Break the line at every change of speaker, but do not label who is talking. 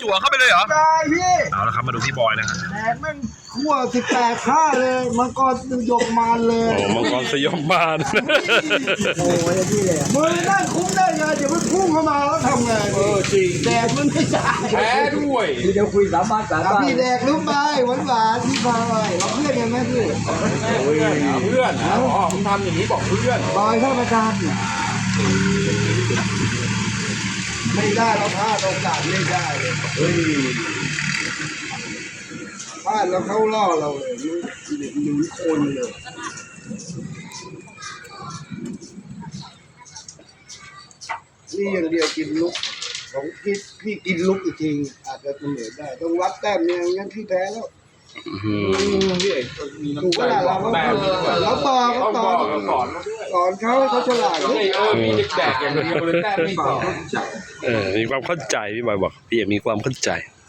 จั่วเข้าไปเลยเหรอ
ตายพี่
เอาละครับมาดูพี่บอยนะฮะ
แดกแม่งขั้วสิบแปดข้าเลยมังกรยกมานเลย
โอ้มังกรสยองบาน
โอ้ยพี่เลยมือนั่งคุ้มได้ไงเดี๋ยวมันพุ่งเข้ามาแล้วทำไงเออจริงแดกมันไม่ได้
แพ้ด้วย
เดี๋ยวคุยสามบ้านสาม
อะ
บ้าน
พี่แดกรู้ไปหวานหวานๆพี่บอยเราเพื่อนกันไหมพี่
เพื่อนเพื่อนอ๋อผมทำอย่างนี้บอกเพื่อน
บอยเข้าประจาน ไม่ได้เราพลาดโอกาสไม่ได้เลยเฮ้ยพลาดแล้วเขาล่อเราเลยหนึ่งคนเลยนี่อย่างเดียวกินลุกของพี่พี่กินลุกอีกทีอาจจะเสมอได้ ต้องวัดแต้มเนี่ยงั้นพี่แพ้แล้ว
พี่เอกมี
ถูก
น้ำใจ
ขนาดเรา
บอก
ก็
แต้ม
เราต่อก็
ต้อง
ต่
บ
อ
อกกันก่อนมาด้วย
สอนเขาให้เขาฉลาด
เฮ้ยเออมีเด็กแดกอย่างเดียวเลยแต้มไม่ต่อ
เออมีความเข้าใจพี่บอยบอกพี่เอกมีความเข้าใจ
เ